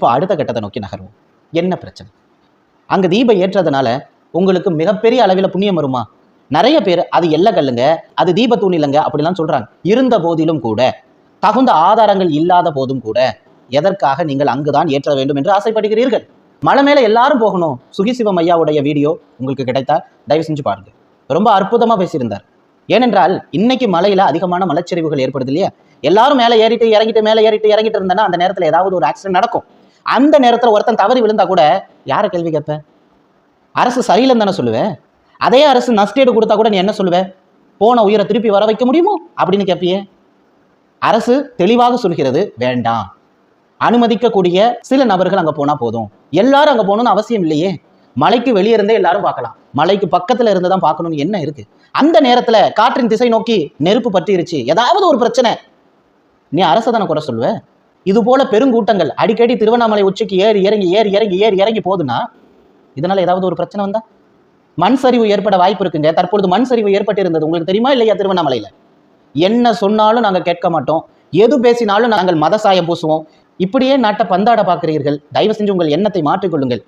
இப்போ அடுத்த கட்டத்தை நோக்கி நகருவோம். என்ன பிரச்சனை? அங்கே தீபம் ஏற்றதுனால உங்களுக்கு மிகப்பெரிய அளவில் புண்ணியம் வருமா? நிறைய பேர் அது எல்ல கல்லுங்க அது தீபத்தூண் இல்லைங்க அப்படிலாம் சொல்றாங்க. இருந்த போதிலும் கூட தகுந்த ஆதாரங்கள் இல்லாத போதும் கூட எதற்காக நீங்கள் அங்குதான் ஏற்ற வேண்டும் என்று ஆசைப்படுகிறீர்கள்? மலை மேல எல்லாரும் போகணும். சுகிசிவம் ஐயாவுடைய வீடியோ உங்களுக்கு கிடைத்தால் தயவு செஞ்சு பாருங்க. ரொம்ப அற்புதமா பேசியிருந்தார். ஏனென்றால் இன்னைக்கு மலையில அதிகமான மலைச்சரிவுகள் ஏற்படுது இல்லையா? எல்லாரும் மேலே ஏறிட்டு இறங்கிட்டு மேலே ஏறிட்டு இறங்கிட்டு இருந்தேன்னா அந்த நேரத்தில் ஏதாவது ஒரு ஆக்சிடென்ட் நடக்கும். அந்த நேரத்தில் ஒருத்தன் தவறி விழுந்தா கூட யாரை கேள்வி கேட்ப? அரசு சரியில்லைன்னு தானே சொல்லுவேன் அதே அரசு நஷ்டேடு கொடுத்தா கூட நீ என்ன சொல்லுவேன் போன உயிரை திருப்பி வர வைக்க முடியுமோ? அப்படின்னு கேட்பியே அரசு தெளிவாக சொல்கிறது வேண்டாம். அனுமதிக்கக்கூடிய சில நபர்கள் அங்கே போனால் போதும். எல்லாரும் அங்கே போகணும்னு அவசியம் இல்லையே. மலைக்கு வெளியே இருந்தே எல்லாரும் பார்க்கலாம். மலைக்கு பக்கத்தில் இருந்து தான் பார்க்கணும்னு என்ன இருக்கு? அந்த நேரத்தில் காற்றின் திசை நோக்கி நெருப்பு பற்றிருச்சு. ஏதாவது ஒரு பிரச்சனை. நீ அரசை தானே குறை சொல்லுவ? இது போல பெருங்கூட்டங்கள். அடிக்கடி திருவண்ணாமலை உச்சிக்கு ஏறி இறங்கி ஏறி இறங்கி ஏறி இறங்கி போகுதுன்னா இதனால ஏதாவது ஒரு பிரச்சனை வந்தா? மண் சரிவு ஏற்பட வாய்ப்பு இருக்குங்க. தற்பொழுது மண் சரிவு ஏற்பட்டிருந்தது. உங்களுக்கு தெரியுமா இல்லையா திருவண்ணாமலையில? என்ன சொன்னாலும் நாங்க கேட்க மாட்டோம். எது பேசினாலும் நாங்கள் மத சாயம் பூசுவோம். இப்படியே நாட்டை பந்தாட பார்க்கிறீர்கள். தயவு செஞ்சு உங்கள் எண்ணத்தை மாற்றிக்கொள்ளுங்கள்.